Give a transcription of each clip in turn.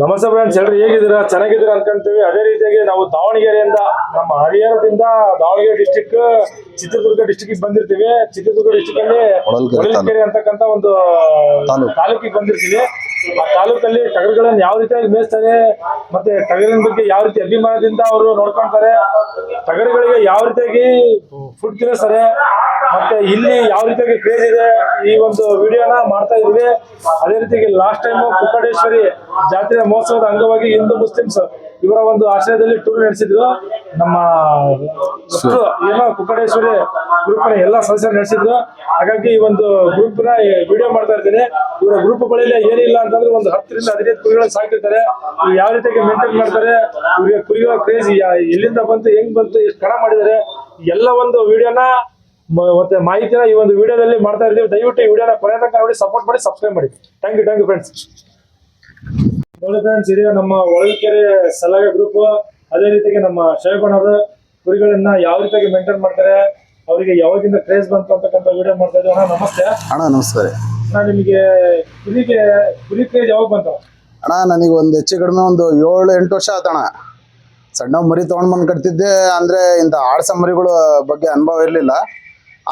ನಮಸ್ತೆ ಫ್ರೆಂಡ್ಸ್ ಎಲ್ರು ಹೇಗಿದ್ದೀರಾ? ಚೆನ್ನಾಗಿದ್ದೀರಾ ಅನ್ಕೊಂತೀವಿ. ಅದೇ ರೀತಿಯಾಗಿ ನಾವು ದಾವಣಗೆರೆಯಿಂದ ನಮ್ಮ ಹರಿಹರದಿಂದ ದಾವಣಗೆರೆ ಡಿಸ್ಟಿಕ್ ಚಿತ್ರದುರ್ಗ ಡಿಸ್ಟಿಕ್ ಬಂದಿರ್ತೀವಿ. ಚಿತ್ರದುರ್ಗ ಡಿಸ್ಟಿಕ್ ಅಲ್ಲಿ ಹೊಳಲ್ಕೆರೆ ಅಂತಕ್ಕಂತ ಒಂದು ತಾಲೂಕು. ತಾಲೂಕಿಗೆ ಬಂದಿರ್ತೀವಿ. ಆ ತಾಲೂಕಲ್ಲಿ ಟಗರುಗಳನ್ನು ಯಾವ ರೀತಿಯಾಗಿ ಮೇಯಿಸ್ತಾರೆ ಮತ್ತೆ ಟಗರಿನ ಬಗ್ಗೆ ಯಾವ ರೀತಿ ಅಭಿಮಾನದಿಂದ ಅವರು ನೋಡ್ಕೊಂತಾರೆ ಟಗರುಗಳಿಗೆ ಯಾವ ರೀತಿಯಾಗಿ ಫುಡ್ ತಿನ್ನಿಸ್ತಾರೆ ಮತ್ತೆ ಇಲ್ಲಿ ಯಾವ ರೀತಿಯಾಗಿ ಕ್ರೇಜ್ ಇದೆ ಈ ಒಂದು ವಿಡಿಯೋನ ಮಾಡ್ತಾ ಇದೀವಿ ಅದೇ ರೀತಿಯಾಗಿ ಲಾಸ್ಟ್ ಟೈಮ್ ಕುಕ್ಕಡೇಶ್ವರಿ ಜಾತ್ರೆ ಮಹೋತ್ಸವದ ಅಂಗವಾಗಿ ಹಿಂದೂ ಮುಸ್ಲಿಮ್ಸ್ ಇವರ ಒಂದು ಆಶ್ರಯದಲ್ಲಿ ಟೂರ್ ನಡೆಸಿದ್ರು. ನಮ್ಮ ಏನೋ ಕುಕ್ಕಡೇಶ್ವರಿ ಗ್ರೂಪ್ನ ಎಲ್ಲಾ ಸದಸ್ಯರು ನಡೆಸಿದ್ರು. ಹಾಗಾಗಿ ಈ ಒಂದು ಗ್ರೂಪ್ನ ವಿಡಿಯೋ ಮಾಡ್ತಾ ಇರ್ತೀನಿ. ಇವರ ಗ್ರೂಪ್ಗಳಲ್ಲಿ ಏನಿಲ್ಲ ಅಂತಂದ್ರೆ ಒಂದು ಹತ್ತರಿಂದ ಹದಿನೈದು ಕುರಿಗಳನ್ನ ಸಾಕಿರ್ತಾರೆ. ಯಾವ ರೀತಿಯಾಗಿ ಮೇಂಟೈನ್ ಮಾಡ್ತಾರೆ ಇವರಿಗೆ ಕುರಿಗಳ ಕ್ರೇಜ್ ಎಲ್ಲಿಂದ ಬಂತು ಹೆಂಗ್ ಬಂತು ಎಷ್ಟು ಕಣ ಮಾಡಿದ್ದಾರೆ ಎಲ್ಲ ಒಂದು ವಿಡಿಯೋನ ಮತ್ತೆ ಮಾಹಿತಿನ ಈ ಒಂದು ವಿಡಿಯೋದಲ್ಲಿ ಮಾಡ್ತಾ ಇದ್ದೀವಿ ದಯವಿಟ್ಟು ಈ ವಿಡಿಯೋನ ಕೊನೆ ತನಕ ನೋಡಿ ಸಪೋರ್ಟ್ ಮಾಡಿ ಸಬ್ಸ್ಕ್ರೈಬ್ ಮಾಡಿ. Thank you thank you friends ನೋಡಿ ಫ್ರೆಂಡ್ಸ್ ಇದೀಗ ನಮ್ಮ ಒಳಗೆರೆ ಸಲಹೆ ಗ್ರೂಪ್ ಅದೇ ರೀತಿಯಾಗಿ ನಮ್ಮ ಶೈಬಣ್ಣವರು ಕುರಿಗಳನ್ನ ಯಾವ ರೀತಿಯಾಗಿ ಮೇಂಟೈನ್ ಮಾಡ್ತಾರೆ ಅವರಿಗೆ ಯಾವಾಗಿಂದ ಕ್ರೇಜ್ ಬಂತು ಅಂತಕ್ಕಂಥ ವಿಡಿಯೋ ಮಾಡ್ತಾ ಇದ್ದೀವಿ. ಅಣ್ಣ ನಮಸ್ತೆ. ಅಣ್ಣ ನಮಸ್ಕಾರ. ಅಣ್ಣ ನಿಮಗೆ ಕುರಿಗೆ ಕುರಿ ಕ್ರೇಜ್ ಯಾವಾಗ ಬಂತು? ಅಣ್ಣ ನನಗೆ ಒಂದು ಹೆಚ್ಚು ಕಡಿಮೆ ಒಂದು ಏಳು ಎಂಟು ವರ್ಷ ಆತಣ್ಣ ಸಣ್ಣ ಮರಿ ತೊಗೊಂಡ್ಬಂದು ಕಟ್ತಿದ್ದೆ ಅಂದರೆ ಇಂಥ ಆಡ್ಸ ಮರಿಗಳ ಬಗ್ಗೆ ಅನುಭವ ಇರಲಿಲ್ಲ.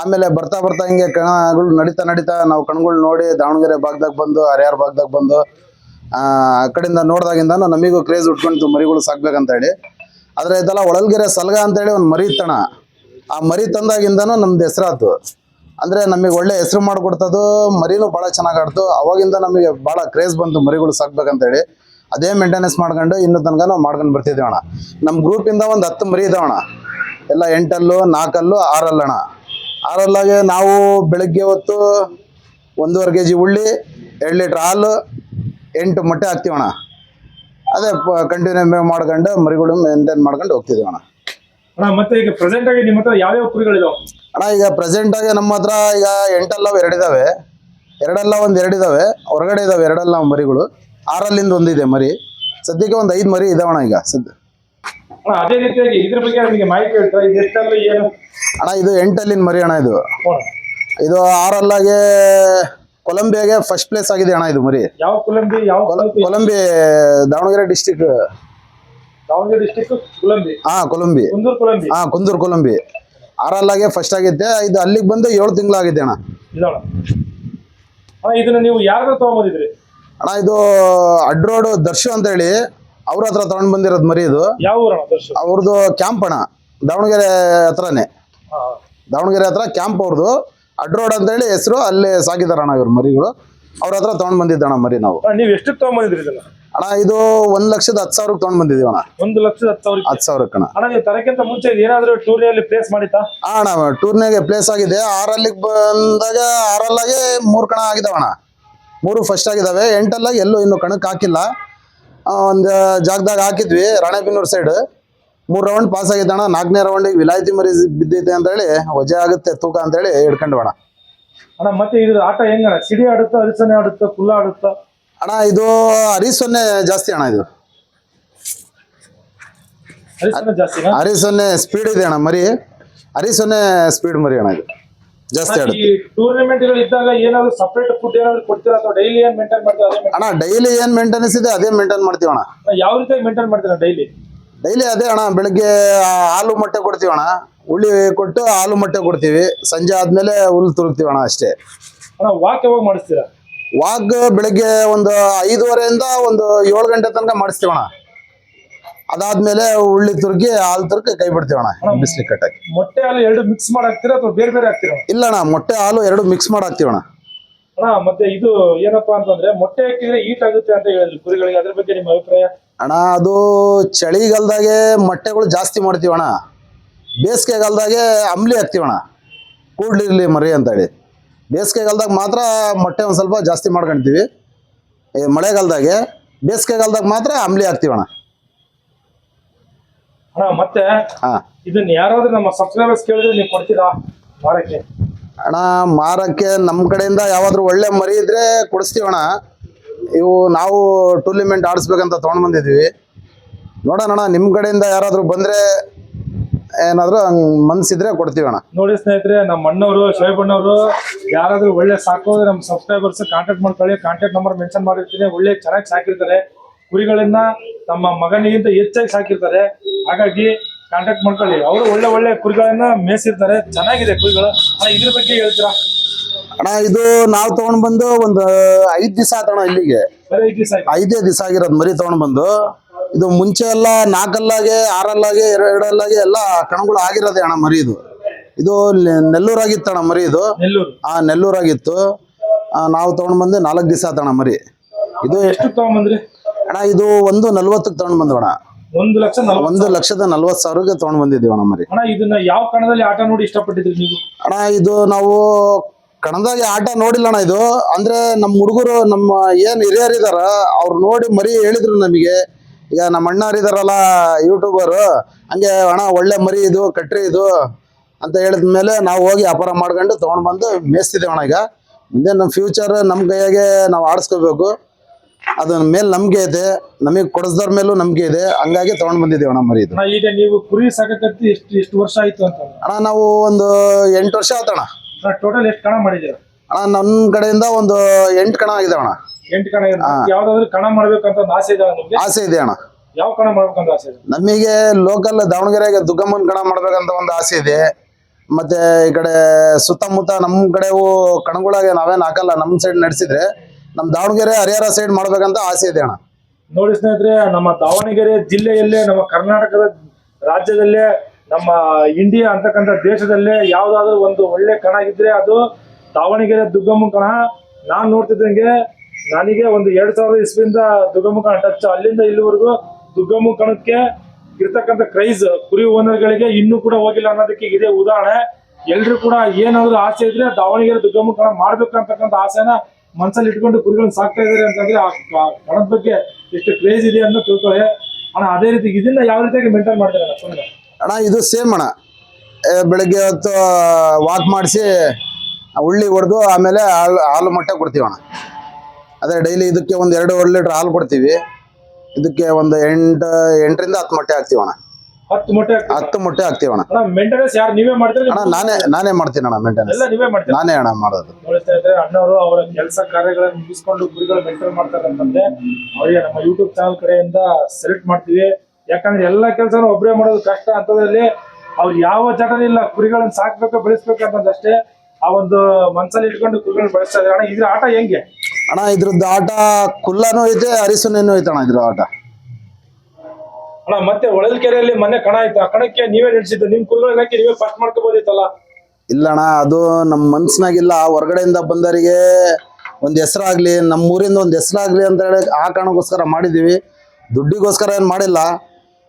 ಆಮೇಲೆ ಬರ್ತಾ ಬರ್ತಾ ಹಿಂಗೆ ಕಣಗಳು ನಡೀತಾ ನಡೀತಾ ನಾವು ಕಣ್ಗಳು ನೋಡಿ ದಾವಣಗೆರೆ ಭಾಗದಾಗ ಬಂದು ಹರಿಹರ ಭಾಗದಾಗ ಬಂದು, ಆ ಕಡೆಯಿಂದ ನೋಡಿದಾಗಿಂದ ನಮಗೂ ಕ್ರೇಜ್ ಉಟ್ಕೊಂತು ಮರಿಗಳು ಸಾಕ್ಬೇಕಂತ ಹೇಳಿ. ಆದರೆ ಇದೆಲ್ಲ ಒಳಲ್ಗೆರೆ ಸಲ್ಗ ಅಂತೇಳಿ ಒಂದು ಮರಿ ತಣ. ಆ ಮರಿ ತಂದಾಗಿಂದನೂ ನಮ್ದು ಹೆಸರಾತು. ಅಂದ್ರೆ ನಮಗೆ ಒಳ್ಳೆ ಹೆಸರು ಮಾಡಿಕೊಡ್ತದು, ಮರಿನೂ ಭಾಳ ಚೆನ್ನಾಗಿ ಆಡ್ತು. ಅವಾಗಿಂದ ನಮಗೆ ಭಾಳ ಕ್ರೇಜ್ ಬಂತು ಮರಿಗಳು ಸಾಕ್ಬೇಕಂತ ಹೇಳಿ. ಅದೇ ಮೇಂಟೆನೆನ್ಸ್ ಮಾಡ್ಕೊಂಡು ಇನ್ನು ತನಕ ನಾವು ಮಾಡ್ಕೊಂಡು ಬರ್ತಿದ್ದೀವಿ ಅಣ್ಣ ನಮ್ಮ ಗ್ರೂಪಿಂದ ಒಂದು ಹತ್ತು ಮರಿ ಇದಾವಣ್ಣ. ಎಲ್ಲ ಎಂಟಲ್ಲು ನಾಲ್ಕಲ್ಲು ಆರಲ್ಲಣ್ಣ. ಆರಲ್ಲಾಗೆ ನಾವು ಬೆಳಗ್ಗೆ ಹೊತ್ತು ಒಂದೂವರೆ ಕೆ ಜಿ ಉಳ್ಳಿ ಎರಡು ಲೀಟ್ರ್ ಹಾಲು ಎಂಟು ಮೊಟ್ಟೆ ಹಾಕ್ತೀವಣ್ಣ. ಅದೇ ಕಂಟಿನ್ಯೂ ಮಾಡ್ಕೊಂಡು ಮರಿಗಳು ಮೇಂಟೈನ್ ಮಾಡ್ಕೊಂಡು ಹೋಗ್ತಿದ್ದೀವಿ ಅಣ್ಣ ಅಣ್ಣ ಮತ್ತೆ ಈಗ ಪ್ರೆಸೆಂಟ್ ಆಗಿ ನಿಮ್ಮ ಹತ್ರ ಯಾವ್ಯಾವ ಕುರಿಗಳಿದಾವೆ? ಅಣ್ಣ ಈಗ ಪ್ರೆಸೆಂಟ್ ಆಗಿ ನಮ್ಮ ಹತ್ರ ಈಗ ಎಂಟಲ್ಲ ಎರಡಿದಾವೆ ಎರಡಲ್ಲ ಒಂದು ಎರಡಿದಾವೆ ಹೊರಗಡೆ ಇದಾವೆ ಎರಡಲ್ಲ ಮರಿಗಳು. ಆರಲ್ಲಿಂದ ಒಂದಿದೆ ಮರಿ. ಸದ್ಯಕ್ಕೆ ಒಂದು ಐದು ಮರಿ ಇದಾವಣ ಈಗ ಸದ್ಯ. ಅಣ್ಣ ಅದೇ ರೀತಿಯಾಗಿ ಇದ್ರ ಬಗ್ಗೆ ನಿಮಗೆ ಮಾಹಿತಿ ಹೇಳ್ತಾರೆ? ಎಷ್ಟಲ್ಲ ಏನು ಅಣ್ಣ ಇದು ಎಂಟಲ್ಲಿನ ಮರಿ ಅಣ್ಣ ಇದು. ಇದು ಆರಲ್ಲಾಗೆ ಕೊಲಂಬಿಯಾಗೆ ಫಸ್ಟ್ ಪ್ಲೇಸ್ ಆಗಿದೆ ಅಣ್ಣ ಇದು ಮರಿ. ಯಾವ ಕೊಲಂಬಿ ಯಾವ? ಕೊಲಂಬಿ? Davangere district Davangere district Kolambi? ಹಾ ಕೊಲಂಬಿ. ಕುಂದೂರು ಕೊಲಂಬಿ? ಹಾ ಕುಂದೂರು ಕೊಲಂಬಿ. ಆರಲ್ಲಾಗೆ ಫಸ್ಟ್ ಆಗಿದ್ದೆ. ಇದು ಅಲ್ಲಿಗೆ ಬಂದು ಏಳು ತಿಂಗಳಾಗಿದೆ ಅಣ್ಣ. ಅಣ್ಣ. ಇದನ್ನ ನೀವು ಯಾರ ಅಣ್ಣ ಇದು ಅಡ್ರೋಡ್ ದರ್ಶು ಅಂತ ಹೇಳಿ ಅವ್ರ ಹತ್ರ ತಗೊಂಡ್ ಬಂದಿರೋದು ಮರಿ ಇದು. ಯಾವ ಊರಣ ಅವ್ರದ್ದು ಕ್ಯಾಂಪ್ ಅಣ್ಣ ದಾವಣಗೆರೆ ಹತ್ರನೇ. ದಾವಣಗೆರೆ ಹತ್ರ ಕ್ಯಾಂಪ್ ಅವ್ರದ್ದು ಅಡ್ರೋಡ್ ಅಂತೇಳಿ ಹೆಸರು ಅಲ್ಲಿ ಸಾಕಿದಾರಣ್ಣ ಇವ್ರ ಮರಿಗಳು. ಅವ್ರ ಹತ್ರ ತಗೊಂಡ್ ಬಂದಿದ್ದಣ್ಣ ಮರಿ ನಾವು. ನೀವು ಎಷ್ಟು ತಗೊಂಡ್ಬಂದಿದ್ರಿ ಇದನ್ನ? ಅಣ್ಣ ಇದು ಒಂದ್ ಲಕ್ಷದ ಹತ್ತು ಸಾವಿರಕ್ಕೆ ತಗೊಂಡ್ ಬಂದಿದೀವಿ ಅಣ್ಣ. ಒಂದು ಲಕ್ಷದ ಹತ್ತು ಸಾವಿರ ಹತ್ತು ಸಾವಿರಕ್ಕೆ ಅಣ್ಣ. ಅಣ್ಣ ನೀವು ತರಕ್ಕಿಂತ ಮುಂಚೆ ಏನಾದ್ರೂ ಟೂರ್ನಿಯಲ್ಲಿ ಪ್ಲೇಸ್ ಮಾಡಿತ್ತಾ? ಆ ಅಣ್ಣ ಟೂರ್ನಾಗೆ ಪ್ಲೇಸ್ ಆಗಿದೆ. ಆರಲ್ಲಿ ಬಂದಾಗ ಆರಲ್ಲಾಗೆ ಮೂರು ಕಣ ಆಗಿದಾವಣ್ಣ ಮೂರು ಫಸ್ಟ್ ಆಗಿದಾವೆ. ಎಂಟಲ್ಲಾಗಿ ಎಲ್ಲೂ ಇನ್ನು ಕಣಕ್ಕೆ ಹಾಕಿಲ್ಲ. ಒಂದು ಜಾಗದಾಗ ಹಾಕಿದ್ವಿ ರಾಣೆಬೆನ್ನೂರು ಸೈಡ್ ಮೂರು ರೌಂಡ್ ಪಾಸ್ ಆಗಿದೆ ಅಣ್ಣ ನಾಲ್ಕನೇ ರೌಂಡಿಗೆ ವಿಲಾಯಿತಿ ಮರಿ ಬಿದ್ದೈತೆ ಅಂತೇಳಿ ವಜೆ ಆಗುತ್ತೆ ತೂಕ ಅಂತ ಹೇಳಿ ಅಣ್ಣ. ಅಣ್ಣ ಮತ್ತೆ ಇದು ಆಟ ಹೆಂಗಣ್ಣ? ಸಿಡಿ ಆಡುತ್ತಾ ಅರಿಸೊನ್ನೆ ಆಡುತ್ತಾ ಕುಲ್ಲ ಆಡುತ್ತಾ? ಅಣ್ಣ ಇದು ಅರಿಸೊನ್ನೆ ಜಾಸ್ತಿ ಅಣ್ಣ ಇದು. ಅರಿಸೊನ್ನೆ ಸ್ಪೀಡ್ ಇದೆ ಅಣ್ಣ ಮರಿ. ಅರಿಸೊನ್ನೆ ಸ್ಪೀಡ್ ಮರಿ ಅಣ್ಣ ಇದು. ಜಾಸ್ತಿ ಆಡುತ್ತೆ. ಟೂರ್ನಮೆಂಟ್ಗಳು ಇದ್ದಾಗ ಏನಾದ್ರು ಸಪರೇಟ್ ಫುಡ್ ಏನಾದ್ರು ಕೊಡ್ತೀರಾ ಅಥವಾ ಡೈಲಿ ಏನ್ ಮೇಂಟೈನ್ ಮಾಡ್ತೀರಾ? ಅಣ್ಣ ಡೈಲಿ ಏನ್ ಮೇಂಟೆನೆನ್ಸ್ ಇದೆ ಅದೇ ಮೇಂಟೈನ್ ಮಾಡ್ತೀವಿ ಅಣ್ಣ, ಯಾವ ರೀತಿ ಮೇಂಟೈನ್ ಮಾಡ್ತೀರಾ ಡೈಲಿ ಡೈಲಿ ಅದೇ ಅಣ್ಣ ಬೆಳಗ್ಗೆ ಹಾಲು ಮೊಟ್ಟೆ ಕೊಡ್ತೀವಿ ಅಣ್ಣ. ಹುಳಿ ಕೊಟ್ಟು ಹಾಲು ಮೊಟ್ಟೆ ಕೊಡ್ತೀವಿ. ಸಂಜೆ ಆದ್ಮೇಲೆ ಹುಲ್ ತುರುಕ್ತೀವಿ ಅಣ್ಣ ಅಷ್ಟೇ. ಅಣ್ಣ ವಾಕ್ ಯಾವಾಗ ಮಾಡಿಸ್ತೀರಾ? ವಾಕ್ ಬೆಳಗ್ಗೆ ಒಂದು ಐದುವರೆಯಿಂದ ಒಂದು ಏಳು ಗಂಟೆ ತನಕ ಮಾಡಿಸ್ತೀವಿ ಅಣ್ಣ. ಅದಾದ್ಮೇಲೆ ಉಳ್ಳಿ ತುರ್ಗಿ ಹಾಲು ತುರುಗಿ ಕೈ ಬಿಡ್ತೀವಿ ಅಣ್ಣ ಬಿಸಿಲಿ ಕಟ್ಟಾಕಿ ಮೊಟ್ಟೆ ಹಾಲು ಎರಡು ಮಿಕ್ಸ್ ಮಾಡಾಕ್ತೀರಾ ಅಥವಾ ಬೇರೆ ಬೇರೆ ಹಾಕ್ತೀರಾ ಇಲ್ಲ ಅಣ್ಣ ಮೊಟ್ಟೆ ಹಾಲು ಎರಡು ಮಿಕ್ಸ್ ಮಾಡಾಕ್ತೀವಿ ಅಣ್ಣ. ಅಣ್ಣ ಮತ್ತೆ ಇದು ಏನಪ್ಪಾ ಅಂತಂದ್ರೆ ಮೊಟ್ಟೆ ಹಾಕಿದ್ರೆ ಈಟ್ ಆಗುತ್ತೆ ಅಂತ ಹೇಳಿದ್ರು ಕುರಿಗಳಿಗೆ. ಅದ್ರ ಬಗ್ಗೆ ನಿಮ್ಮ ಅಭಿಪ್ರಾಯ? ಅಣ್ಣ ಅದು ಚಳಿಗಾಲದಾಗೆ ಮೊಟ್ಟೆಗಳು ಜಾಸ್ತಿ ಮಾಡ್ತೀವಿ ಅಣ್ಣ ಬೇಸಿಗೆಗಾಲದಾಗೆ ಅಂಬ್ಲಿ ಹಾಕ್ತೀವಿ ಅಣ್ಣ ಕೂಡ್ಲಿರ್ಲಿ ಮರಿ ಅಂತೇಳಿ. ಬೇಸಿಗೆಗಾಲದಾಗ ಮಾತ್ರ ಮೊಟ್ಟೆ ಒಂದು ಸ್ವಲ್ಪ ಜಾಸ್ತಿ ಮಾಡ್ಕೊಳ್ತೀವಿ ಈ ಮಳೆಗಾಲದಾಗೆ ಬೇಸಿಗೆಗಾಲದಾಗ ಮಾತ್ರ ಅಂಬ್ಲಿ ಹಾಕ್ತೀವಿ ಅಣ್ಣ ಮತ್ತೆ ಹಾಂ. ಇದನ್ನ ಯಾರಾದ್ರೂ ನಮ್ಮ ಸಬ್ಸ್ಕ್ರೈಬರ್ಸ್ ಕೇಳಿದ್ರೆ ನೀವು ಕೊಡ್ತೀರಾ? ಮಾರಕ್ಕೆ. ಅಣ್ಣ ಮಾರಕ್ಕೆ ನಮ್ಮ ಕಡೆಯಿಂದ ಯಾವಾದ್ರೂ ಒಳ್ಳೆ ಮರಿ ಇದ್ರೆ ಕೊಡಿಸ್ತೀವಿ ಅಣ್ಣ ಇವು ನಾವು ಟೂರ್ನಿಮೆಂಟ್ ಆಡಿಸ್ಬೇಕಂತ ತೊಗೊಂಡು ಬಂದಿದ್ದೀವಿ. ನೋಡೋಣ ನಿಮ್ಮ ಕಡೆಯಿಂದ ಯಾರಾದರೂ ಬಂದರೆ ಏನಾದರೂ ಹಂಗೆ ಮನ್ಸಿದ್ರೆ ಕೊಡ್ತೀವಿ ಅಣ್ಣ. ನೋಡಿ ಸ್ನೇಹಿತರೆ, ನಮ್ಮ ಅಣ್ಣವರು ಶೋಯಬಣ್ಣವರು ಯಾರಾದರೂ ಒಳ್ಳೆ ಸಾಕೋದ್ರೆ ನಮ್ಮ ಸಬ್ಸ್ಕ್ರೈಬರ್ಸ್ ಕಾಂಟ್ಯಾಕ್ಟ್ ಮಾಡ್ಕೊಳ್ಳಿ ಕಾಂಟ್ಯಾಕ್ಟ್ ನಂಬರ್ ಮೆನ್ಷನ್ ಮಾಡಿರ್ತೀನಿ, ಒಳ್ಳೆ ಚೆನ್ನಾಗಿ ಸಾಕಿರ್ತಾರೆ. ಕುರಿಗಳನ್ನ ತಮ್ಮ ಮಗನಿಗಿಂತ ಹೆಚ್ಚಾಗಿ ಸಾಕಿರ್ತಾರೆ. ಹಾಗಾಗಿ ಕಾಂಟ್ಯಾಕ್ಟ್ ಮಾಡ್ಕೊಳ್ಳಿ. ಅವರು ಒಳ್ಳೆ ಒಳ್ಳೆ ಕುರಿಗಳನ್ನ ಮೇಯಿಸಿರ್ತಾರೆ. ಚೆನ್ನಾಗಿದೆ ಕುರಿಗಳು. ಇದ್ರ ಬಗ್ಗೆ ಹೇಳ್ತೀರಾ? ಅಣ್ಣ ಇದು ನಾವು ತಗೊಂಡ್ ಬಂದು ಒಂದು ಐದ್ ದಿವಸ ಆತಣ ಇಲ್ಲಿಗೆ. ಐದು ದಿವಸ ಆಗಿರೋದು ಮರಿ ತಗೊಂಡ್ ಬಂದು. ಇದು ಮುಂಚೆ ಎಲ್ಲ ನಾಲ್ಕಲ್ಲಾಗೆ ಆರಲ್ಲಾಗೆ ಎರಡಲ್ಲಾಗೆ ಎಲ್ಲ ಕಣಗಳು ಆಗಿರೋದೆ ಅಣ್ಣ ಮರಿ ಇದು. ಇದು ನೆಲ್ಲೂರಾಗಿತ್ತು ಅಣ್ಣ ಮರಿ ಇದು. ನೆಲ್ಲೂರು. ಆ ನೆಲ್ಲೂರಾಗಿತ್ತು. ನಾವು ತಗೊಂಡ್ ಬಂದು ನಾಲ್ಕು ದಿವಸ ಆತಣ ಮರಿ. ಇದು ಎಷ್ಟು ತಗೊಂಡ್ಬಂದ್ರಿ ಅಣ್ಣ ಇದು ಒಂದು ನಲ್ವತ್ತಕ್ಕೆ ತಗೊಂಡ್ ಬಂದ್ವಿ ಅಣ್ಣ. ಒಂದು ಲಕ್ಷ ಒಂದು ಲಕ್ಷದ ನಲ್ವತ್ತು ಸಾವಿರಕ್ಕೆ ತಗೊಂಡ್ ಬಂದಿದ್ದೀವಿ ಅಣ್ಣ ಮರಿ. ಇದನ್ನ ಯಾವ ಕಣದಲ್ಲಿ ಆಟ ನೋಡಿ ಇಷ್ಟಪಟ್ಟಿದ್ರಿ ನೀವು? ಅಣ್ಣ ಇದು ನಾವು ಕಣದಾಗೆ ಆಟ ನೋಡಿಲ್ಲ ಅಣ್ಣ ಇದು. ಅಂದ್ರೆ ನಮ್ಮ ಹುಡುಗರು ನಮ್ಮ ಏನ್ ಹಿರಿಯರ್ ಇದಾರ ಅವ್ರು ನೋಡಿ ಮರಿ ಹೇಳಿದ್ರು ನಮಗೆ. ಈಗ ನಮ್ಮ ಅಣ್ಣರಿದಾರಲ್ಲ ಯೂಟ್ಯೂಬರ್ ಹಂಗೆ ಅಣ್ಣ ಒಳ್ಳೆ ಮರಿ ಇದು ಕಟ್ರಿ ಇದು ಅಂತ ಹೇಳಿದ ಮೇಲೆ ನಾವು ಹೋಗಿ ವ್ಯಾಪಾರ ಮಾಡ್ಕೊಂಡು ತಗೊಂಡ್ ಬಂದು ಮೇಯಿಸ್ತಿದ್ದೇವೆ ಅಣ್ಣ ಈಗ. ಮುಂದೆ ನಮ್ಮ ಫ್ಯೂಚರ್ ನಮ್ಮ ಕೈಯಾಗೆ ನಾವು ಆಡಿಸ್ಕೋಬೇಕು. ಅದನ್ನ ಮೇಲೆ ನಂಬಿಕೆ ಇದೆ. ನಮಗೆ ಕೊಡಿಸ್ದವ್ರ ಮೇಲೂ ನಂಬಿಕೆ ಇದೆ. ಹಂಗಾಗಿ ತಗೊಂಡ್ ಬಂದಿದ್ದೇವೆ ಅಣ್ಣ ಮರಿ ಇದು. ಈಗ ನೀವು ಕುರಿ ಸಾಕಕತ್ತಿ ಎಷ್ಟು ಎಷ್ಟು ವರ್ಷ ಆಯ್ತು ಅಂತ ಅಣ್ಣ ನಾವು ಒಂದು ಎಂಟು ವರ್ಷ ಆತಣ್ಣ. ಟೋಟಲ್ ಎಷ್ಟು ಕಣ ಮಾಡಿದ್ದೀರಾ? ಅಣ್ಣ ನನ್ನ ಕಡೆಯಿಂದ ಒಂದು ಎಂಟು ಕಣ ಆಗಿದೆ ಅಣ್ಣ. ಎಂಟು ಕಣ ಇದೆ. ಯಾವ್ದಾದ್ರು ಕಣ ಮಾಡ್ಬೇಕಂತ ಒಂದು ಆಸೆ ಇದೆ ನಿಮ್ಗೆ? ಆಸೆ ಇದೆ ಅಣ್ಣ. ಯಾವ ಕಣ ಮಾಡ್ಬೇಕಂತ ಆಸೆ ಇದೆ? ನಮಗೆ ಲೋಕಲ್ ದಾವಣಗೆರೆಗೆ ದುಗ್ಗಮ್ಮನ ಕಣ ಮಾಡ್ಬೇಕಂತ ಒಂದು ಆಸೆ ಇದೆ. ಮತ್ತೆ ಈ ಕಡೆ ಸುತ್ತಮುತ್ತ ನಮ್ಮ ಕಡೆವು ಕಣಗಳಾಗೆ ನಾವೇನು ಹಾಕಲ್ಲ ನಮ್ಮ ಸೈಡ್ ನಡೆಸಿದ್ರೆ ನಮ್ಮ ದಾವಣಗೆರೆ ಹರಿಹರ ಸೈಡ್ ಮಾಡ್ಬೇಕಂತ ಆಸೆ ಇದೆ ಅಣ್ಣ. ನೋಡಿ ಸ್ನೇಹಿತರೆ ನಮ್ಮ ದಾವಣಗೆರೆ ಜಿಲ್ಲೆಯಲ್ಲೇ ನಮ್ಮ ಕರ್ನಾಟಕದ ರಾಜ್ಯದಲ್ಲೇ ನಮ್ಮ ಇಂಡಿಯಾ ಅಂತಕ್ಕಂಥ ದೇಶದಲ್ಲೇ ಯಾವುದಾದ್ರೂ ಒಂದು ಒಳ್ಳೆ ಕಣ ಇದ್ರೆ ಅದು ದಾವಣಗೆರೆ ದುರ್ಗಮ್ಮ ಕಣ. ನಾನು ನೋಡ್ತಿದ್ದಂಗೆ ನನಗೆ ಒಂದು ಎರಡ್ ಸಾವಿರದ ಇಸ್ವಿಯಿಂದ ದುರ್ಗಮ್ಮ ಕಣ ಟಚ್ ಅಲ್ಲಿಂದ ಇಲ್ಲಿವರೆಗೂ ದುಗ್ಗಮ್ಮ ಕಣಕ್ಕೆ ಇರ್ತಕ್ಕಂಥ ಕ್ರೈಸ್ ಕುರಿ ಓನರ್ಗಳಿಗೆ ಇನ್ನೂ ಕೂಡ ಹೋಗಿಲ್ಲ ಅನ್ನೋದಕ್ಕೆ ಇದೇ ಉದಾಹರಣೆ. ಎಲ್ರು ಕೂಡ ಏನಾದ್ರು ಆಸೆ ಇದ್ರೆ ದಾವಣಗೆರೆ ದುಗ್ಗಮ್ಮ ಕಣ ಮಾಡ್ಬೇಕು ಅಂತಕ್ಕಂಥ ಆಸೆನ ಮನ್ಸಲ್ಲಿ ಇಟ್ಕೊಂಡು ಕುರಿಗಳನ್ನ ಸಾಕ್ತಾ ಇದಾರೆ ಅಂತಂದ್ರೆ ಆ ಕಣದ ಬಗ್ಗೆ ಎಷ್ಟು ಕ್ರೇಜ್ ಇದೆ ಅನ್ನೋ ತಿಳ್ಕೊಳ್ಳಿ ಅಣ್ಣ, ಅದೇ ರೀತಿ ಇದನ್ನ ಯಾವ ರೀತಿಯಾಗಿ ಮೇಂಟೈನ್ ಮಾಡ್ತಾರೆ ಅಣ್ಣ ಇದು ಸೇಮ್ ಅಣ್ಣ. ಬೆಳಗ್ಗೆ ಹೊತ್ತು ವಾಕ್ ಮಾಡಿಸಿ ಉಳ್ಳಿ ಹೊಡೆದು ಆಮೇಲೆ ಹಾಲು ಹಾಲು ಮೊಟ್ಟೆ ಕೊಡ್ತೀವಿ ಅಣ್ಣ. ಅದೇ ಡೈಲಿ ಇದಕ್ಕೆ ಒಂದು ಎರಡು ಲೀಟ್ರ್ ಹಾಲು ಕೊಡ್ತೀವಿ. ಇದಕ್ಕೆ ಒಂದು ಎಂಟು ಎಂಟರಿಂದ ಹತ್ತು ಮೊಟ್ಟೆ ಹಾಕ್ತೀವಿ ಅಣ್ಣ. ಹತ್ತು ಮೊಟ್ಟೆ. ಹತ್ತು ಮೊಟ್ಟೆ ಹಾಕ್ತೀವಿ ಅಣ್ಣ. ಅಣ್ಣ ಮೇಂಟೆನೆನ್ಸ್ ಯಾರು ನೀವೇ ಮಾಡ್ತೀರಿ ಅಣ್ಣ ನಾನೇ ನಾನೇ ಮಾಡ್ತೀನಿ ಅಣ್ಣ ಮೇಂಟೆನೆನ್ಸ್ ಎಲ್ಲ ನೀವೇ ಮಾಡ್ತೀರಾ? ನಾನೇ ಅಣ್ಣ ಮಾಡೋದು. ನೋಡ್ತಾ ಇದ್ರೆ ಅಣ್ಣವರು ಅವರ ಕೆಲಸ ಕಾರ್ಯಗಳನ್ನು ಮುಗಿಸ್ಕೊಂಡು ಗುರಿಗಳು ಮೇಂಟೈನ್ ಮಾಡ್ತಾರೆ ಅಂತಂದ್ರೆ ಅವರಿಗೆ ನಮ್ಮ ಯೂಟ್ಯೂಬ್ ಚಾನಲ್ ಕಡೆಯಿಂದ ಸೆಲೆಕ್ಟ್ ಮಾಡ್ತೀವಿ. ಯಾಕಂದ್ರೆ ಎಲ್ಲ ಕೆಲಸನೂ ಒಬ್ಬರೇ ಮಾಡೋದು ಕಷ್ಟ ಅಂತದಲ್ಲಿ ಅವ್ರು ಯಾವ ಚಟನೂ ಇಲ್ಲ ಕುರಿಗಳನ್ನ ಸಾಕ್ಬೇಕು ಬೆಳೆಸ್ಬೇಕು ಅಂತಂದಷ್ಟೇ ಆ ಒಂದು ಮನ್ಸಲ್ಲಿ ಇಟ್ಕೊಂಡು ಕುರಿಗಳನ್ನ ಬೆಳೆಸ್ತಾ ಇದ್ದಾರೆ. ಅಣ್ಣ ಇದ್ರ ಆಟ ಹೆಂಗೆ? ಅಣ್ಣ ಇದ್ರದ್ದು ಆಟ ಕುಲ್ಲಾನು ಐತೆ ಅರಿಸುನೇನು ಐತೆ ಅಣ್ಣ ಇದ್ರ ಆಟ. ಅಣ್ಣ ಮತ್ತೆ ಹೊಳಲ್ಕೆರೆಯಲ್ಲಿ ಮೊನ್ನೆ ಕಣ ಆಯ್ತು? ಆ ಕಣಕ್ಕೆ ನೀವೇ ನಡೆಸಿದ್ದು ನಿಮ್ ಕುರಿಗಳನ್ನ ಹಾಕಿ ನೀವೇ ಫಸ್ಟ್ ಮಾಡ್ಕೋಬೋದಿತ್ತಲ್ಲ? ಇಲ್ಲ ಅಣ್ಣ ಅದು ನಮ್ಮ ಮನ್ಸ್ನಾಗಿಲ್ಲ. ಹೊರಗಡೆಯಿಂದ ಬಂದವರಿಗೆ ಒಂದು ಹೆಸರಾಗ್ಲಿ ನಮ್ಮ ಊರಿಂದ ಒಂದು ಹೆಸರಾಗ್ಲಿ ಅಂತ ಹೇಳಿ ಆ ಕಾರಣಕ್ಕೋಸ್ಕರ ಮಾಡಿದ್ದೀವಿ. ದುಡ್ಡಿಗೋಸ್ಕರ ಏನು ಮಾಡಿಲ್ಲ.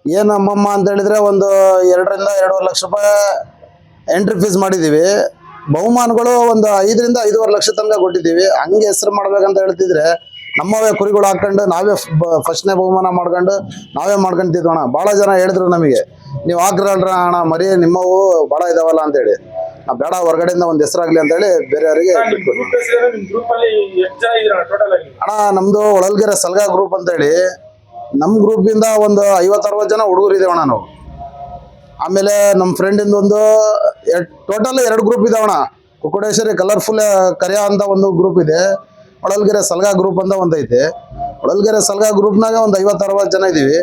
ಏನು ನಮ್ಮಮ್ಮ ಅಂತ ಹೇಳಿದ್ರೆ ಒಂದು ಎರಡರಿಂದ ಎರಡೂವರೆ ಲಕ್ಷ ರೂಪಾಯಿ ಎಂಟ್ರಿ ಫೀಸ್ ಮಾಡಿದ್ದೀವಿ ಬಹುಮಾನಗಳು ಒಂದು ಐದರಿಂದ ಐದೂವರೆ ಲಕ್ಷ ತನಕ ಕೊಟ್ಟಿದ್ದೀವಿ. ಹಂಗೆ ಹೆಸರು ಮಾಡ್ಬೇಕಂತ ಹೇಳ್ತಿದ್ರೆ ನಮ್ಮವೇ ಕುರಿಗಳು ಹಾಕೊಂಡು ನಾವೇ ಫಸ್ಟ್ನೇ ಬಹುಮಾನ ಮಾಡ್ಕೊಂಡು ನಾವೇ ಮಾಡ್ಕೊಂತಿದ್ವಿ ಅಣ್ಣ. ಭಾಳ ಜನ ಹೇಳಿದ್ರು ನಮಗೆ ನೀವು ಹಾಕ್ರಲ್ರ ಅಣ್ಣ ಮರಿ ನಿಮ್ಮವು ಭಾಳ ಇದಾವಲ್ಲ ಅಂತೇಳಿ ನಾವು ಬೇಡ ಹೊರಗಡೆಯಿಂದ ಒಂದು ಹೆಸರಾಗಲಿ ಅಂತೇಳಿ ಬೇರೆಯವರಿಗೆ ಅಣ್ಣ ನಮ್ಮದು ಒಳಲ್ಗೆರೆ ಸಲ್ಗಾ ಗ್ರೂಪ್ ಅಂತೇಳಿ ನಮ್ಮ ಗ್ರೂಪಿಂದ ಒಂದು ಐವತ್ತು ಅರವತ್ತು ಜನ ಹುಡುಗರು ಇದೇವಣ ನಾವು. ಆಮೇಲೆ ನಮ್ಮ ಫ್ರೆಂಡಿಂದ ಒಂದು ಟೋಟಲ್ ಎರಡು ಗ್ರೂಪ್ ಇದಾವಣ ಕುಕ್ಕುಡೇಶ್ವರಿ ಕಲರ್ಫುಲ್ ಕರೆಯ ಅಂತ ಒಂದು ಗ್ರೂಪ್ ಇದೆ. ಹೊಳಲ್ಗೆರೆ ಸಲ್ಗಾ ಗ್ರೂಪ್ ಅಂತ ಒಂದು ಐತೆ. ಹೊಳಲ್ಗೆರೆ ಸಲ್ಗಾ ಗ್ರೂಪ್ನಾಗ ಒಂದು ಐವತ್ತು ಅರವತ್ತು ಜನ ಇದ್ದೀವಿ.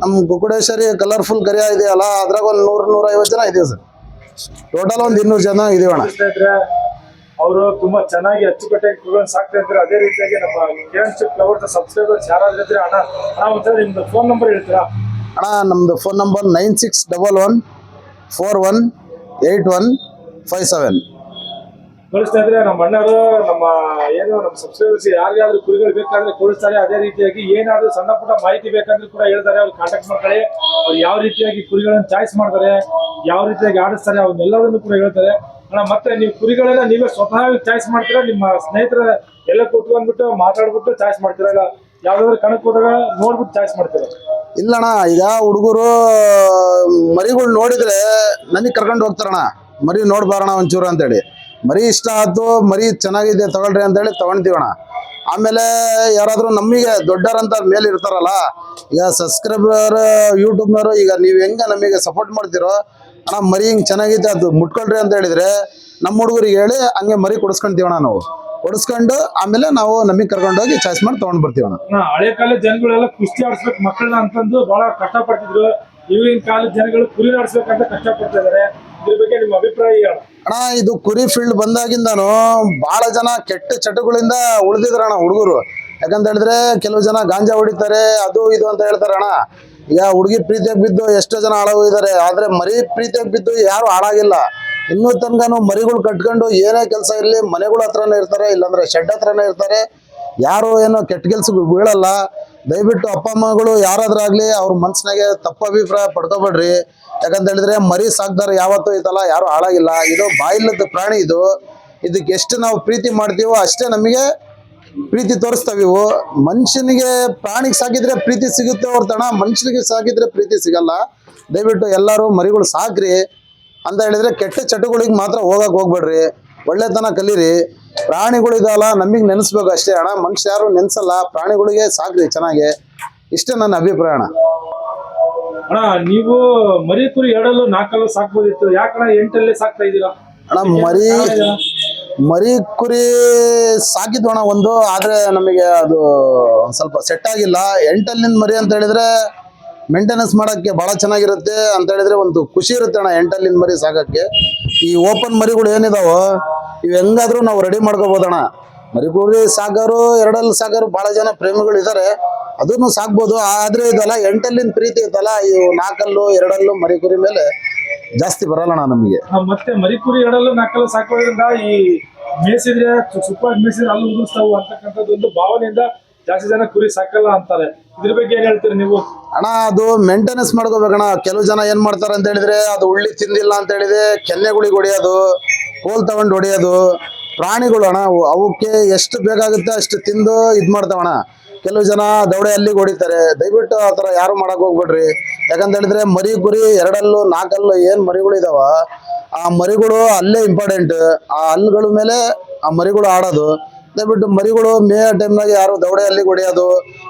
ನಮ್ಮ ಕುಕ್ಕುಡೇಶ್ವರಿ ಕಲರ್ಫುಲ್ ಕರಿಯ ಇದೆಯಲ್ಲ, ಅದ್ರಾಗ ಒಂದು ನೂರು ನೂರೈವತ್ತು ಜನ ಇದೀವಿ ಸರ್. ಟೋಟಲ್ ಒಂದು ಇನ್ನೂರು ಜನ ಇದೀವಣ್ಣ ಅವರು ತುಂಬಾ ಚೆನ್ನಾಗಿ ಅಚ್ಚುಕಟ್ಟಾಗಿ ಕುರಿಗಳನ್ನ ಸಾಕ್ತಾ ಇದ್ರೆ ಅದೇ ರೀತಿಯಾಗಿ ನಮ್ಮ ಕಿರಣ್ ಶಿಪ್ ಲವರ್ಸ್ ಸಬ್ಸ್ಕ್ರೈಬರ್ಸ್ ಯಾರಾದ್ರೂ ಇದ್ರೆ ಅಣ್ಣ ಅಣ್ಣ ಒಂದ್ಸಲ ನಿಮ್ದು ಫೋನ್ ನಂಬರ್ ಹೇಳ್ತೀರಾ? ಅಣ್ಣ ನಮ್ಮದು phone number nine six double one four one eight one five seven ಕಳಿಸ್ತಾ ಇದ್ರೆ ನಮ್ಮ ಅಣ್ಣರು ನಮ್ಮ ಏನು ನಮ್ಮ ಸಬ್ಸ್ಕ್ರೈಬರ್ಸ್ ಯಾರಿಗಾದ್ರೂ ಕುರಿಗಳು ಬೇಕಾದ್ರೆ ಕೊಡಿಸ್ತಾರೆ. ಅದೇ ರೀತಿಯಾಗಿ ಏನಾದ್ರೂ ಸಣ್ಣ ಪುಟ್ಟ ಮಾಹಿತಿ ಬೇಕಂದ್ರೆ ಕೂಡ ಹೇಳ್ತಾರೆ. ಅವ್ರು ಕಾಂಟ್ಯಾಕ್ಟ್ ಮಾಡ್ತಾರೆ. ಅವ್ರು ಯಾವ ರೀತಿಯಾಗಿ ಕುರಿಗಳನ್ನ ಚಾಯ್ಸ್ ಮಾಡ್ತಾರೆ ಯಾವ ರೀತಿಯಾಗಿ ಆಡಿಸ್ತಾರೆ ಅವನ್ನೆಲ್ಲವನ್ನೂ ಕೂಡ ಹೇಳ್ತಾರೆ. ಅಣ್ಣ, ಮತ್ತೆ ನೀವು ಕುರಿಗಳನ್ನ ನೀವೇ ಸ್ವತಃ ಚಾಯ್ಸ್ ಮಾಡ್ತೀರಾ? ನಿಮ್ಮ ಸ್ನೇಹಿತರ ಎಲ್ಲ ಕೂತ್ಕೊಂಡ್ಬಿಟ್ಟು ಮಾತಾಡ್ಬಿಟ್ಟು ಚಾಯ್ಸ್ ಮಾಡ್ತೀರಾ? ಇಲ್ಲ ಯಾವ್ದಾದ್ರು ಕಣಕ್ ಹೋದಾಗ ನೋಡ್ಬಿಟ್ಟು ಚಾಯ್ಸ್ ಮಾಡ್ತೀರಾ? ಇಲ್ಲಣ್ಣ, ಈಗ ಹುಡುಗರು, ಮರಿಗಳು ನೋಡಿದ್ರೆ ನನಗೆ ಕರ್ಕೊಂಡು ಹೋಗ್ತಾರಣ್ಣ. ಮರಿ ನೋಡ್ಬಾರಣ ಒಂಚೂರು ಅಂತೇಳಿ. ಮರಿ ಇಷ್ಟ ಆಯ್ತು, ಮರಿ ಚೆನ್ನಾಗಿದೆ ತಗೊಳ್ರಿ ಅಂತೇಳಿ ತಗೊಂತೀವಣ್ಣ ಆಮೇಲೆ ಯಾರಾದರೂ ನಮಗೆ ದೊಡ್ಡರಂತ ಮೇಲೆ ಇರ್ತಾರಲ್ಲ ಈಗ ಸಬ್ಸ್ಕ್ರೈಬರ್, ಯೂಟ್ಯೂಬ್ನವರು, ಈಗ ನೀವು ಹೆಂಗೆ ನಮಗೆ ಸಪೋರ್ಟ್ ಮಾಡ್ತೀರೋ ಅಣ್ಣ ಮರಿ ಹಿಂಗ್ ಚೆನ್ನಾಗಿದೆ ಅದು ಮುಟ್ಕೊಳ್ರಿ ಅಂತ ಹೇಳಿದ್ರೆ ನಮ್ಮ ಹುಡುಗರಿಗೆ ಹೇಳಿ ಹಂಗೆ ಮರಿ ಕೊಡಿಸ್ಕೊಂತೀವಣ್ಣ ನಾವು. ಕೊಡಿಸ್ಕೊಂಡು ಆಮೇಲೆ ನಾವು ನಮಗೆ ಕರ್ಕೊಂಡೋಗಿ ಚಾಯ್ಸ್ ಮಾಡಿ ತಗೊಂಡ್ ಬರ್ತೀವಿ ಅಣ್ಣ ಹಳೆ ಕಾಲದ ಜನಗಳೆಲ್ಲ ಕುಸ್ತಿ ಆಡಿಸ್ಬೇಕು ಮಕ್ಕಳನ್ನ ಅಂತಂದು ಬಹಳ ಕಷ್ಟ ಪಡ್ತಿದ್ರು ಈಗಿನ ಕಾಲದ ಜನಗಳು ಕುರಿ ಆಡಿಸ್ಬೇಕಂತ ಕಷ್ಟ ಪಡ್ತಾ ಇದಾರೆ. ಇದ್ರ ಬಗ್ಗೆ ನಿಮ್ಮ ಅಭಿಪ್ರಾಯ ಏನು ಅಣ್ಣ ಇದು ಕುರಿ ಫೀಲ್ಡ್ ಬಂದಾಗಿಂದನು ಬಹಳ ಜನ ಕೆಟ್ಟ ಚಟಗಳಿಂದ ಉಳಿದಿದ್ರಣ್ಣ ಹುಡುಗರು. ಯಾಕಂತ ಹೇಳಿದ್ರೆ ಕೆಲವು ಜನ ಗಾಂಜಾ ಹೊಡಿತಾರೆ, ಅದು ಇದು ಅಂತ ಹೇಳ್ತಾರೆ ಅಣ್ಣ. ಈಗ ಹುಡುಗಿ ಪ್ರೀತಿಯಾಗಿ ಬಿದ್ದು ಎಷ್ಟೋ ಜನ ಹಾಳಾಗಿದ್ದಾರೆ ಆದ್ರೆ ಮರಿ ಪ್ರೀತಿಯಾಗಿ ಬಿದ್ದು ಯಾರು ಹಾಳಾಗಿಲ್ಲ. ಇನ್ನೂ ತನಕನು ಮರಿಗಳು ಕಟ್ಕೊಂಡು ಏನೇ ಕೆಲಸ ಇರಲಿ, ಮನೆಗಳ ಹತ್ರನೇ ಇರ್ತಾರೆ, ಇಲ್ಲಾಂದ್ರೆ ಶೆಡ್ ಹತ್ರನೇ ಇರ್ತಾರೆ. ಯಾರು ಏನೋ ಕೆಟ್ಟ ಕೆಲ್ಸಕ್ಕೆ ಬೀಳಲ್ಲ. ದಯವಿಟ್ಟು ಅಪ್ಪ, ಅಮ್ಮಗಳು ಆಗಲಿ ಅವ್ರ ಮನ್ಸಿನಾಗೆ ತಪ್ಪು ಅಭಿಪ್ರಾಯ ಪಡ್ಕೋಬೇಡ್ರಿ. ಯಾಕಂತ ಹೇಳಿದ್ರೆ ಮರಿ ಸಾಕ್ದಾರ ಯಾವತ್ತೂ ಐತಲ್ಲ ಯಾರು ಹಾಳಾಗಿಲ್ಲ. ಇದು ಬಾಯಿಲ್ಲದ ಪ್ರಾಣಿ ಇದು. ಇದಕ್ಕೆ ಎಷ್ಟು ನಾವು ಪ್ರೀತಿ ಮಾಡ್ತೀವೋ ಅಷ್ಟೇ ನಮಗೆ ಪ್ರೀತಿ ತೋರಿಸ್ತಾವ ಇವು. ಮನುಷ್ಯನಿಗೆ ಪ್ರಾಣಿಗೆ ಸಾಕಿದ್ರೆ ಪ್ರೀತಿ ಸಿಗುತ್ತೆ ಹೊರತಣ ಮನುಷ್ಯನಿಗೆ ಸಾಕಿದ್ರೆ ಪ್ರೀತಿ ಸಿಗಲ್ಲ. ದಯವಿಟ್ಟು ಎಲ್ಲರೂ ಮರಿಗಳು ಸಾಕ್ರಿ. ಅಂತ ಹೇಳಿದ್ರೆ ಕೆಟ್ಟ ಚಟಗಳಿಗೆ ಮಾತ್ರ ಹೋಗಕ್ ಹೋಗ್ಬೇಡ್ರಿ. ಒಳ್ಳೆತನ ಕಲೀರಿ. ಪ್ರಾಣಿಗಳು ಇದಲ್ಲ ನಮಗೆ ನೆನೆಸ್ಬೇಕು ಅಷ್ಟೇ. ಅಣ್ಣ ಮನುಷ್ಯ ಯಾರು ನೆನೆಸಲ್ಲ ಪ್ರಾಣಿಗಳಿಗೆ ಸಾಕ್ರಿ ಚೆನ್ನಾಗಿ. ಇಷ್ಟೇ ನನ್ನ ಅಭಿಪ್ರಾಯ ಅಣ್ಣ. ಅಣ್ಣ ನೀವು ಮರಿ ಕುರಿ ಎರಡಲ್ಲೂ ನಾಲ್ಕಲ್ಲೂ ಸಾಕ್ಬೋದಿತ್ತು. ಯಾಕಣ್ಣ ಎಂಟಲ್ಲೇ ಸಾಕ್ತಾ ಇದ್ದೀರಾ? ಅಣ್ಣ ಮರಿ ಮರಿ ಕುರಿ ಸಾಕಿದ್ವಣ ಒಂದು, ಆದ್ರೆ ನಮಗೆ ಅದು ಸ್ವಲ್ಪ ಸೆಟ್ ಆಗಿಲ್ಲ. ಎಂಟಲ್ಲಿನ ಮರಿ ಅಂತ ಹೇಳಿದ್ರೆ ಮೇಂಟೆನೆನ್ಸ್ ಮಾಡೋಕ್ಕೆ ಭಾಳ ಚೆನ್ನಾಗಿರುತ್ತೆ ಅಂತ ಹೇಳಿದ್ರೆ ಒಂದು ಖುಷಿ ಇರುತ್ತೆ ಅಣ್ಣ ಎಂಟಲ್ಲಿನ ಮರಿ ಸಾಕಕ್ಕೆ. ಈ ಓಪನ್ ಮರಿಗಳು ಏನಿದಾವೋ, ಇವು ಹೆಂಗಾದ್ರೂ ನಾವು ರೆಡಿ ಮಾಡ್ಕೋಬೋದಣ್ಣ ಮರಿ ಕುರಿ ಸಾಕೋರು ಎರಡಲ್ಲಿ ಸಾಗೋರು ಭಾಳ ಜನ ಪ್ರೇಮಿಗಳು ಇದ್ದಾರೆ ಅದನ್ನು ಸಾಕ್ಬೋದು. ಆದರೆ ಇದಲ್ಲ ಎಂಟಲ್ಲಿನ ಪ್ರೀತಿ ಇತ್ತಲ್ಲ ಇವು ನಾಲ್ಕಲ್ಲು, ಎರಡಲ್ಲು ಮರಿ ಕುರಿ ಮೇಲೆ ಜಾಸ್ತಿ ಬರಲ್ಲ ನಮಗೆ. ಮತ್ತೆ ಮರಿ ಕುರಿ ನಾಲ್ಕಲ್ಲ ಸಾಕೋದ್ರಿಂದ ಈ ಮೇಯಿಸಿದ್ರೆ ಸುಪ್ಪಾಗಿ ಮೇಯಿಸಿದ್ರೆ ಅಲ್ಲಿ ಉದುರಿಸ್ತಾವು ಅಂತಕ್ಕಂಥದ್ದು ಒಂದು ಭಾವನೆಯಿಂದ ಜಾಸ್ತಿ ಜನ ಕುರಿ ಸಾಕಲ್ಲ ಅಂತಾರೆ. ಇದ್ರ ಬಗ್ಗೆ ಏನ್ ಹೇಳ್ತೀರಿ ನೀವು? ಅಣ್ಣ ಅದು ಮೇಂಟೆನೆನ್ಸ್ ಮಾಡ್ಕೋಬೇಕಣ್ಣ. ಕೆಲವು ಜನ ಏನ್ ಮಾಡ್ತಾರೆ ಅಂತ ಹೇಳಿದ್ರೆ ಅದು ಉಳ್ಳಿ ತಿಂದಿಲ್ಲ ಅಂತ ಹೇಳಿದ್ರೆ ಕೆನ್ನೆಗಳಿಗೆ ಹೊಡೆಯೋದು ಕೋಲ್ ತಗೊಂಡು ಹೊಡೆಯೋದು ಪ್ರಾಣಿಗಳು ಅಣ್ಣ ಅವು- ಅವಕ್ಕೆ ಎಷ್ಟು ಬೇಕಾಗುತ್ತೆ ಅಷ್ಟು ತಿಂದು ಇದ್ ಮಾಡ್ತಾವಣ್ಣ ಕೆಲವು ಜನ ದೌಡೆ ಅಲ್ಲಿಗೆ ಹೊಡಿತಾರೆ. ದಯವಿಟ್ಟು ಆ ಥರ ಯಾರು ಮಾಡಕ್ ಹೋಗ್ಬೇಡ್ರಿ. ಯಾಕಂತ ಹೇಳಿದ್ರೆ ಮರಿ ಕುರಿ ಎರಡಲ್ಲು, ನಾಲ್ಕಲ್ಲು ಏನ್ ಮರಿಗಳು ಇದಾವ, ಆ ಮರಿಗಳು ಅಲ್ಲೇ ಇಂಪಾರ್ಟೆಂಟ್ ಆ ಹಲ್ಲುಗಳ ಮೇಲೆ ಆ ಮರಿಗಳು ಆಡೋದು. ದಯವಿಟ್ಟು ಮರಿಗಳು ಮೇ ಟೈಮ್ನಾಗ ಯಾರು ದೌಡೆ ಅಲ್ಲಿಗೆ ಹೊಡೆಯೋದು,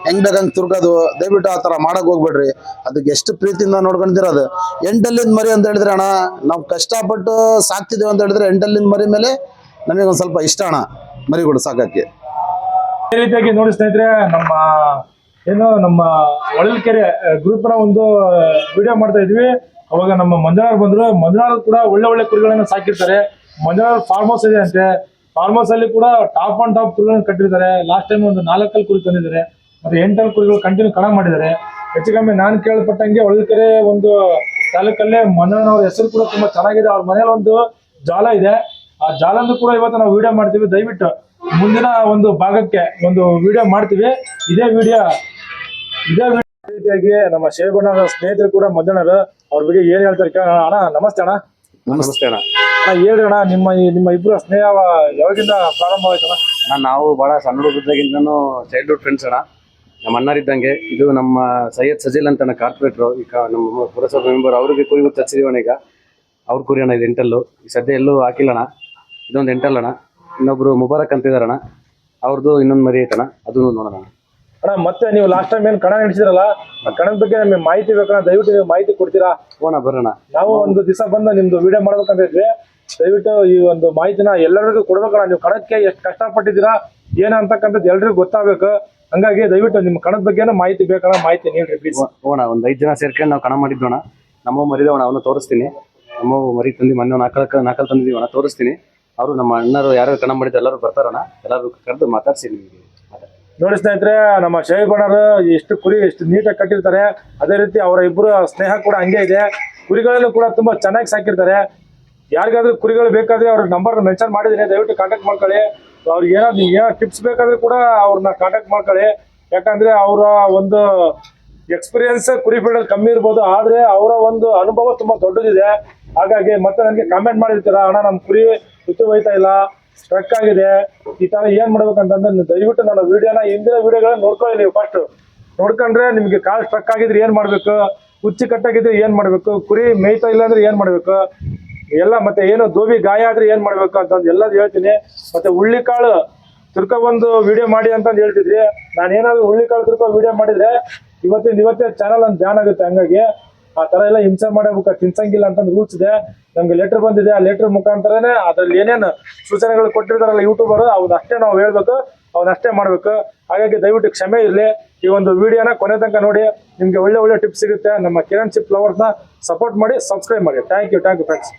ಹೆಂಗ್ ಬೇಕಂಗ್ ತುರ್ಕೋದು, ದಯವಿಟ್ಟು ಆ ಥರ ಮಾಡಕ್ ಹೋಗ್ಬೇಡ್ರಿ. ಅದಕ್ಕೆ ಎಷ್ಟು ಪ್ರೀತಿಯಿಂದ ನೋಡ್ಕೊಂಡಿರೋದು ಎಂಟಲ್ಲಿಂದ ಮರಿ ಅಂತ ಹೇಳಿದ್ರೆ ಅಣ್ಣ, ನಾವು ಕಷ್ಟಪಟ್ಟು ಸಾಕ್ತಿದ್ದೇವೆ ಅಂತ ಹೇಳಿದ್ರೆ ಎಂಟಲ್ಲಿಂದ ಮರಿ ಮೇಲೆ ನಮಗೆ ಒಂದು ಸ್ವಲ್ಪ ಇಷ್ಟ ಅಣ್ಣ, ಮರಿಗಳು ಸಾಕಕ್ಕೆ. ಈ ರೀತಿಯಾಗಿ ನೋಡಿ ಸ್ನೇಹಿತರೆ ನಮ್ಮ, ಏನು ನಮ್ಮ ಹೊಳಲ್ಕೆರೆ ಗ್ರೂಪ್ನ ಒಂದು ವಿಡಿಯೋ ಮಾಡ್ತಾ ಇದ್ವಿ. ಅವಾಗ ನಮ್ಮ ಮಂಜುನಾಳ್ ಬಂದ್ರು. ಮಂಜುನಾಳ್ ಕೂಡ ಒಳ್ಳೆ ಒಳ್ಳೆ ಕುರಿಗಳನ್ನ ಸಾಕಿರ್ತಾರೆ. ಮಂಜುನಾಳ್ ಫಾರ್ಮ್ ಹೌಸ್ ಇದೆ ಅಂತೆ. ಫಾರ್ಮ್ ಹೌಸ್ ಅಲ್ಲಿ ಕೂಡ ಟಾಪ್ ಅಂಡ್ ಟಾಪ್ ಕುರಿಗಳನ್ನ ಕಟ್ಟಿರ್ತಾರೆ. ಲಾಸ್ಟ್ ಟೈಮ್ ಒಂದು ನಾಲ್ಕಲ್ಲಿ ಕುರಿ ತಂದಿದ್ದಾರೆ. ಮತ್ತೆ ಎಂಟಲ್ಲಿ ಕುರಿಗಳು ಕಂಟಿನ್ಯೂ ಕಣ ಮಾಡಿದ್ದಾರೆ. ಹೆಚ್ಚು ಕಮ್ಮಿ ನಾನು ಕೇಳ್ಪಟ್ಟಂಗೆ ಹೊಳಲ್ಕೆರೆ ಒಂದು ತಾಲೂಕಲ್ಲೇ ಮಂಜುನಾಳ್ ಅವ್ರ ಹೆಸರು ಕೂಡ ತುಂಬಾ ಚೆನ್ನಾಗಿದೆ. ಅವ್ರ ಮನೇಲಿ ಒಂದು ಜಾಲ ಇದೆ. ಆ ಜಾಲನ್ನು ಕೂಡ ಇವತ್ತು ನಾವು ವಿಡಿಯೋ ಮಾಡ್ತೀವಿ. ದಯವಿಟ್ಟು ಮುಂದಿನ ಒಂದು ಭಾಗಕ್ಕೆ ಒಂದು ವಿಡಿಯೋ ಮಾಡ್ತೀವಿ. ಇದೇ ವಿಡಿಯೋ ಇದೇ ರೀತಿಯಾಗಿ ನಮ್ಮ ಶೇಬಣ್ಣರ ಸ್ನೇಹಿತರು ಕೂಡ ಮಧ್ಯಾಹ್ನರು ಅವ್ರ ಬಗ್ಗೆ ಏನ್ ಹೇಳ್ತಾರೆ ಕೇಳೋಣ. ಅಣ್ಣ ನಮಸ್ತೆ ಅಣ್ಣ. ನಮಸ್ತೆ ಅಣ್ಣ. ಅಣ್ಣ ಹೇಳ್ರಿ ಅಣ್ಣ ನಿಮ್ಮ ಈ- ನಿಮ್ಮ ಇಬ್ಬರ ಸ್ನೇಹ ಯಾವಾಗಿಂದ ಪ್ರಾರಂಭ ಆಯ್ತಣ್ಣ ಅಣ್ಣ? ನಾವು ಬಹಳ ಸಣ್ಣ ಹುಡುಗದ್ದಾಗಿಂದನೂ ಚೈಲ್ಡ್ಹುಡ್ ಫ್ರೆಂಡ್ಸ್ ಅಣ್ಣ. ನಮ್ಮ ಅಣ್ಣರಿದ್ದಂಗೆ ಇದು ನಮ್ಮ ಸೈಯದ್ ಸಜಿಲ್ ಅಂತ ಕಾರ್ಪೊರೇಟ್ರು ಈಗ ನಮ್ಮ ಪುರಸಭೆ ಮೆಂಬರ್ ಅವ್ರಿಗೆ ಕುರಿ ಗೊತ್ತು ಹಚ್ಚಿದೀವಣ್ಣ ಈಗ. ಅವ್ರ ಕುರಿ ಅಣ್ಣ ಇದು ಎಂಟಲ್ಲು. ಈ ಸದ್ಯ ಎಲ್ಲೂ ಹಾಕಿಲ್ಲ ಅಣ್ಣ. ಇದೊಂದು ಎಂಟಲ್ ಅಣ್ಣ. ಇನ್ನೊಬ್ರು ಮುಬಾರಕ್ ಅಂತ ಅಣ್ಣ ಅವ್ರದ್ದು ಇನ್ನೊಂದು ಮರಿ ಐತಣ್ಣ. ಅದನ್ನು ನೋಡೋಣ. ಅಣ್ಣ ಮತ್ತೆ ನೀವು ಲಾಸ್ಟ್ ಟೈಮ್ ಏನು ಕಣ ನಡೆಸಿದ್ರಲ್ಲ ಆ ಕಣದ ಬಗ್ಗೆ ನಮಗೆ ಮಾಹಿತಿ ಬೇಕಣ್ಣ? ದಯವಿಟ್ಟು ನೀವು ಮಾಹಿತಿ ಕೊಡ್ತೀರಾ? ಹೋಣ ಬರೋಣ. ನಾವು ಒಂದು ದಿವಸ ಬಂದು ನಿಮ್ದು ವಿಡಿಯೋ ಮಾಡ್ಬೇಕಂತ ಇದ್ವಿ. ದಯವಿಟ್ಟು ಈ ಒಂದು ಮಾಹಿತಿನ ಎಲ್ಲರಿಗೂ ಕೊಡ್ಬೇಕಣ್ಣ. ನೀವು ಕಣಕ್ಕೆ ಎಷ್ಟು ಕಷ್ಟಪಟ್ಟಿದ್ದೀರಾ ಏನು ಅಂತಕ್ಕಂಥದ್ದು ಎಲ್ರಿಗೂ ಗೊತ್ತಾಗಬೇಕು. ಹಂಗಾಗಿ ದಯವಿಟ್ಟು ನಿಮ್ಮ ಕಣದ ಬಗ್ಗೆನೂ ಮಾಹಿತಿ ಬೇಕಣ್ಣ. ಮಾಹಿತಿ ನೀಡ್ರಿ ಪ್ಲೀಸ್ ಹೋಣ ಒಂದು ಐದು ಜನ ಸೇರ್ಕೊಂಡು ನಾವು ಕಣ ಮಾಡಿದ್ದೋಣ ನಮ್ಮ ಮರಿದವಣ ಅವನು ತೋರಿಸ್ತೀನಿ. ನಮ್ಮ ಮರಿ ತಂದು ಮೊನ್ನೆ ನಾಲ್ಕು ನಾಲ್ಕಲ್ಲಿ ತಂದಿದ್ದೀವಣ ತೋರಿಸ್ತೀನಿ. ಅವರು ನಮ್ಮ ಅಣ್ಣರು ಯಾರು ಕಣ ಮಾಡಿದ್ರು ಎಲ್ಲರೂ ಬರ್ತಾರಣ್ಣ. ಎಲ್ಲರೂ ಕರೆದು ಮಾತಾಡ್ಸಿ ನಿಮಗೆ. ನೋಡಿ ಸ್ನೇಹಿತರೆ, ನಮ್ಮ ಶೈಬಣ್ಣರು ಎಷ್ಟು ಕುರಿ ಎಷ್ಟು ನೀಟಾಗಿ ಕಟ್ಟಿರ್ತಾರೆ. ಅದೇ ರೀತಿ ಅವರ ಇಬ್ಬರು ಸ್ನೇಹ ಕೂಡ ಹಂಗೆ ಇದೆ. ಕುರಿಗಳಲ್ಲೂ ಕೂಡ ತುಂಬಾ ಚೆನ್ನಾಗಿ ಸಾಕಿರ್ತಾರೆ. ಯಾರಿಗಾದ್ರೂ ಕುರಿಗಳು ಬೇಕಾದ್ರೆ ಅವ್ರ ನಂಬರ್ ಮೆನ್ಷನ್ ಮಾಡಿದ್ದೀನಿ. ದಯವಿಟ್ಟು ಕಾಂಟ್ಯಾಕ್ಟ್ ಮಾಡ್ಕೊಳ್ಳಿ. ಅವ್ರಿಗೆ ಏನಾದ್ರು ನೀವು ಏನೋ ಟಿಪ್ಸ್ ಬೇಕಾದ್ರೆ ಕೂಡ ಅವ್ರನ್ನ ಕಾಂಟ್ಯಾಕ್ಟ್ ಮಾಡ್ಕೊಳ್ಳಿ. ಯಾಕಂದ್ರೆ ಅವರ ಒಂದು ಎಕ್ಸ್ಪೀರಿಯನ್ಸ್ ಕುರಿ ಫೀಲ್ಡಲ್ಲಿ ಕಮ್ಮಿ ಇರ್ಬೋದು. ಆದ್ರೆ ಅವರ ಒಂದು ಅನುಭವ ತುಂಬಾ ದೊಡ್ಡದಿದೆ. ಹಾಗಾಗಿ ಮತ್ತೆ ನನಗೆ ಕಾಮೆಂಟ್ ಮಾಡಿರ್ತೀರ, ಅಣ್ಣ ನಮ್ಮ ಕುರಿ ಸುತ್ತು ಹೋಯ್ತಾ ಇಲ್ಲ ಸ್ಟ್ರಕ್ ಆಗಿದೆ. ಈ ತರ ಏನ್ ಮಾಡ್ಬೇಕಂತಂದ್ರೆ ದಯವಿಟ್ಟು ನನ್ನ ವಿಡಿಯೋನ ಹಿಂದಿನ ವಿಡಿಯೋಗಳನ್ನ ನೋಡ್ಕೊಳ್ಳಿ ನೀವು ಫಸ್ಟ್ ನೋಡ್ಕೊಂಡ್ರೆ ನಿಮ್ಗೆ ಕಾಲ್ ಸ್ಟ್ರಕ್ ಆಗಿದ್ರೆ ಏನ್ ಮಾಡ್ಬೇಕು? ಹುಚ್ಚಿ ಕಟ್ಟಾಗಿದ್ರೆ ಏನ್ ಮಾಡ್ಬೇಕು? ಕುರಿ ಮೇಯ್ತಾ ಇಲ್ಲ ಅಂದ್ರೆ ಏನ್ ಮಾಡ್ಬೇಕು? ಎಲ್ಲ ಮತ್ತೆ ಏನು ದೋಬಿ ಗಾಯ ಆದ್ರೆ ಏನ್ ಮಾಡ್ಬೇಕು ಅಂತಂದು ಎಲ್ಲ ಹೇಳ್ತೀನಿ. ಮತ್ತೆ ಹುಳ್ಳಿಕಾಳು ತುರ್ಕೊ ಒಂದು ವಿಡಿಯೋ ಮಾಡಿ ಅಂತಂದು ಹೇಳ್ತಿದ್ರಿ. ನಾನು ಏನಾದ್ರು ಹುಳ್ಳಿಕಾಳು ತಿರ್ಕೊ ವಿಡಿಯೋ ಮಾಡಿದ್ರೆ ಇವತ್ತಿನ ಇವತ್ತೇ ಚಾನಲ್ ಅಂತ ಜಾನ್ ಆಗುತ್ತೆ ಹಂಗಾಗಿ. ಆ ತರ ಎಲ್ಲ ಹಿಂಸೆ ಮಾಡಬೇಕು, ತಿನ್ಸಂಗಿಲ್ಲ ಅಂತ ರೂಲ್ಸ್ ಇದೆ. ನಮ್ಗೆ ಲೆಟರ್ ಬಂದಿದೆ, ಆ ಲೆಟರ್ ಮುಖಾಂತರನೇ ಅದ್ರಲ್ಲಿ ಏನೇನು ಸೂಚನೆಗಳು ಕೊಟ್ಟಿರ್ತಾರಲ್ಲ ಯೂಟ್ಯೂಬರ್ ಅಷ್ಟೇ ನಾವು ಹೇಳ್ಬೇಕು, ಅವನಷ್ಟೇ ಮಾಡ್ಬೇಕು. ಹಾಗಾಗಿ ದಯವಿಟ್ಟು ಕ್ಷಮೆ ಇರಲಿ. ಈ ಒಂದು ವಿಡಿಯೋನ ಕೊನೆ ತನಕ ನೋಡಿ. ನಿಮ್ಗೆ ಒಳ್ಳೆ ಒಳ್ಳೆ ಟಿಪ್ಸ್ ಸಿಗುತ್ತೆ. ನಮ್ಮ ಕಿರಣ್ ಚಿಪ್ ಫ್ಲವರ್ಸ್ನ ಸಪೋರ್ಟ್ ಮಾಡಿ ಸಬ್ಸ್ಕ್ರೈಬ್ ಮಾಡಿ. Thank you thank you friends